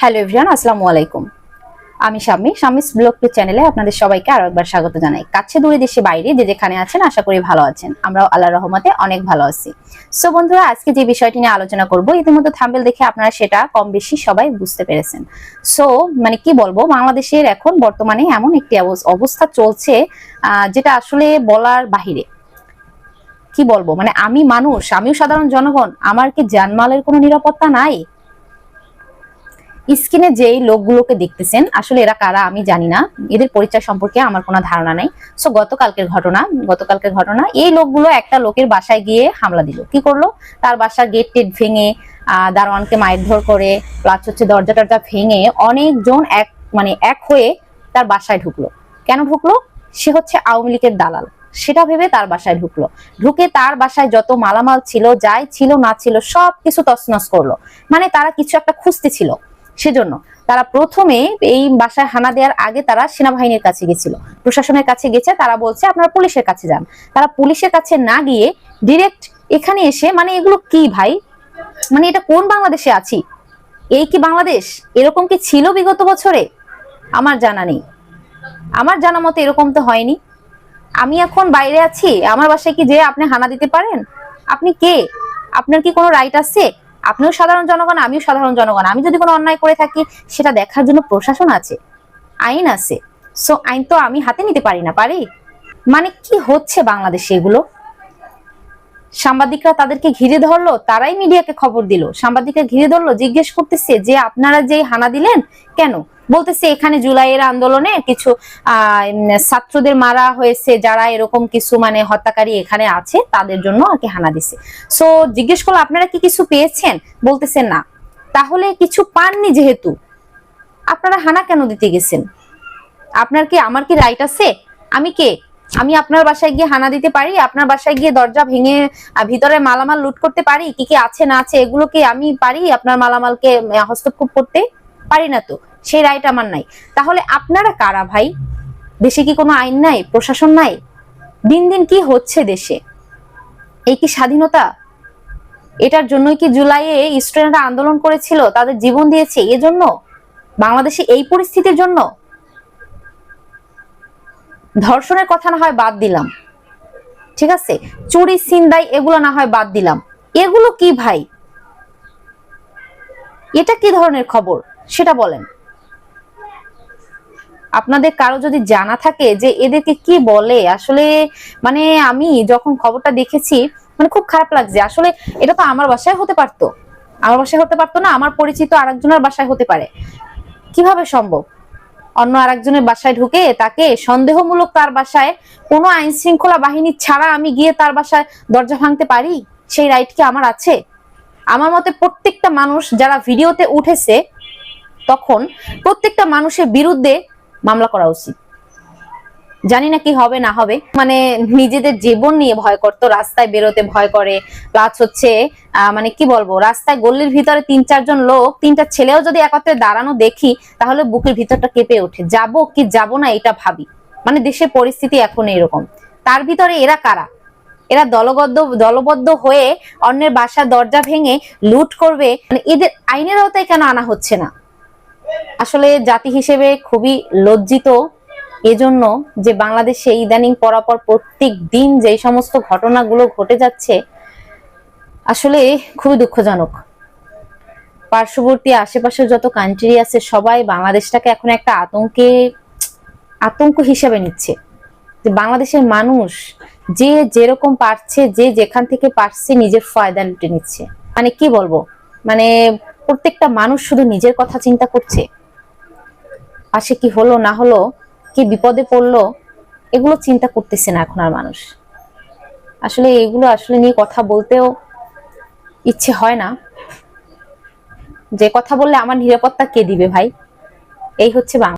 Hello everyone, আসসালামু আলাইকুম। আমি শাম্মী, শাম্মিস ব্লগ চ্যানেলে আপনাদের সবাইকে আরও একবার স্বাগত জানাই। কাছে দূরে, দেশে বাইরে, যে যেখানে আছেন, আশা করি ভালো আছেন। আমরাও আল্লাহ রহমতে অনেক ভালো আছি। সো বন্ধুরা, আজকে যে বিষয়টি নিয়ে আলোচনা করব, ইতিমধ্যে থাম্বেল দেখে আপনারা সেটা কম বেশি সবাই বুঝতে পেরেছেন। সো মানে কি বলব, বাংলাদেশের এখন বর্তমানে এমন একটি অবস- অবস্থা চলছে যেটা আসলে বলার বাহিরে। কি বলব মানে আমি মানুষ, আমিও সাধারণ জনগণ, আমার কি জানমালের কোনো নিরাপত্তা নাই? স্ক্রিনে যেই লোকগুলোকে দেখতেছেন, আসলে এরা কারা আমি জানি না। এদের পরিচয় সম্পর্কে আমার কোনো ধারণা নেই। সো গতকালকের ঘটনা গতকালকের ঘটনা, এই লোকগুলো একটা লোকের বাসায় গিয়ে হামলা দিল। কি করল? তার বাসার গেট টেট ভেঙে দারোয়ানকে মারধর করে প্লাস হচ্ছে দরজা টরজা ভেঙে অনেকজন এক মানে এক হয়ে তার বাসায় ঢুকলো। কেন ঢুকলো? সে হচ্ছে আওয়ামী লীগের দালাল। সেটা ভেবে তার বাসায় ঢুকলো। ঢুকে তার বাসায় যত মালামাল ছিল, যাই ছিল না ছিল সব কিছু তছনছ করল। মানে তারা কিছু একটা খুঁজতে ছিল। সেজন্য তারা প্রথমে এই বাসায় হানা দেওয়ার আগে তারা সেনাবাহিনীর কাছে গেছিল। প্রশাসনের কাছে গেছে, তারা বলছে, আপনারা পুলিশের কাছে যান। তারা পুলিশের কাছে না গিয়ে ডিরেক্ট এখানে এসে মানে এগুলো কি ভাই? মানে এটা কোন বাংলাদেশে আছি? এই কি বাংলাদেশ? এরকম কি ছিল বিগত বছরে? আমার জানা নেই। আমার জানা মতো এরকম তো হয়নি। আমি এখন বাইরে আছি। আমার বাসায় কি যে আপনি হানা দিতে পারেন? আপনি কে? আপনার কি কোনো রাইট আছে? আপনিও সাধারণ জনগণ, আমিও সাধারণ জনগণ। আমি যদি কোনো অন্যায় করে থাকি, সেটা দেখার জন্য প্রশাসন আছে, আইন আছে। সো আইন তো আমি হাতে নিতে পারি না, পারি? মানে কি হচ্ছে বাংলাদেশে এগুলো? সাংবাদিকরা তাদেরকে ঘিরে ধরলো, তারাই মিডিয়াকে খবর দিল। সাংবাদিকরা ঘিরে ধরলো, জিজ্ঞেস করতেছে যে আপনারা যে হানা দিলেন, কেন? বলতেছে, এখানে জুলাইয়ের আন্দোলনে কিছু ছাত্রদের মারা হয়েছে, যারা এরকম কিছু মানে হত্যাকারী এখানে আছে, তাদের জন্য আর কি হানা দিছে। সো জিজ্ঞেস করল, আপনারা কি কিছু পেয়েছেন? বলতেছেন না। তাহলে কিছু পাননি যেহেতু, আপনারা হানা কেন দিতে গেছেন? আপনার কি, আমার কি রাইট আছে? আমি কে? আমি আপনার বাসায় গিয়ে হানা দিতে পারি? আপনার বাসায় গিয়ে দরজা ভেঙে ভিতরে মালামাল লুট করতে পারি? কি কি আছে, না আছে, এগুলো কি আমি পারি আপনার মালামালকে হস্তক্ষেপ করতে? পারি না তো, সেই রাইট আমার নাই। তাহলে আপনারা কারা ভাই? দেশে কি কোনো আইন নাই? প্রশাসন নাই? দিন দিন কি হচ্ছে দেশে? এই কি স্বাধীনতা? এটার জন্যই কি জুলাইয়ে স্টুডেন্টরা আন্দোলন করেছিল, তাদের জীবন দিয়েছে এজন্য? বাংলাদেশে এই পরিস্থিতির জন্য? ধর্ষণের কথা না হয় বাদ দিলাম। ঠিক আছে? চুরি, সিন্দাই এগুলো না হয় বাদ দিলাম। এগুলো কি ভাই? এটা কি ধরনের খবর? সেটা বলেন। আপনাদের কারও যদি জানা থাকে যে এদেরকে কি বলে, আসলে মানে আমি যখন খবরটা দেখেছি মানে খুব খারাপ লাগছে। আসলে এটা তো আমার বাসায় হতে পারতো। আমার বাসায় হতে পারতো না, আমার পরিচিত আরেকজনের বাসায় হতে পারে। কীভাবে সম্ভব? অন্য আরেকজনের বাসায় ঢুকে তাকে সন্দেহমূলক তার বাসায় কোনো আইন শৃঙ্খলা বাহিনী ছাড়া আমি গিয়ে তার বাসায় দরজা ভাঙতে পারি? সেই রাইট কি আমার আছে? আমার মতে প্রত্যেকটা মানুষ যারা ভিডিওতে উঠেছে তখন প্রত্যেকটা মানুষের বিরুদ্ধে মামলা করা উচিত। জানি না কি হবে, না হবে। মানে নিজেদের জীবন নিয়ে ভয় করতো, রাস্তায় বেরোতে ভয় করে। প্লাস হচ্ছে মানে কি বলব, রাস্তায় গল্লির ভিতরে তিন, চারজন লোক, তিনটা ছেলেও যদি একত্রে দাঁড়ানো দেখি, তাহলে বুকের ভিতরটা কেঁপে ওঠে। যাব কি যাব না এটা ভাবি। মানে দেশের পরিস্থিতি এখন এরকম। তার ভিতরে এরা কারা? এরা দলবদ্ধ দলবদ্ধ হয়ে অন্যের বাসার দরজা ভেঙে লুট করবে। মানে এদের আইনের আওতায় কেন আনা হচ্ছে না? আসলে জাতি হিসেবে খুবই লজ্জিত এজন্য যে বাংলাদেশে ইদানিং পরাপর প্রত্যেক দিন যে সমস্ত ঘটনাগুলো ঘটে যাচ্ছে, আসলে খুবই দুঃখজনক। পার্শ্ববর্তী আশেপাশে যত কান্ট্রি আছে, সবাই বাংলাদেশটাকে এখন একটা আতঙ্কে, আতঙ্ক হিসেবে নিচ্ছে। যে বাংলাদেশের মানুষ যে যেরকম পারছে, যে যেখান থেকে পারছে, নিজের ফায়দা লুটে নিচ্ছে। মানে কি বলব? মানে প্রত্যেকটা মানুষ শুধু নিজের কথা চিন্তা করছে। পাশে কি হলো, না হলো, কি বিপদে পড়ল, এগুলো চিন্তা করতেছে না এখন আর মানুষ। আসলে এগুলো আসলে নিয়ে কথা বলতেও ইচ্ছে হয় না। যে কথা বললে আমার নিরাপত্তা কে দিবে ভাই? এই হচ্ছে বাংলা।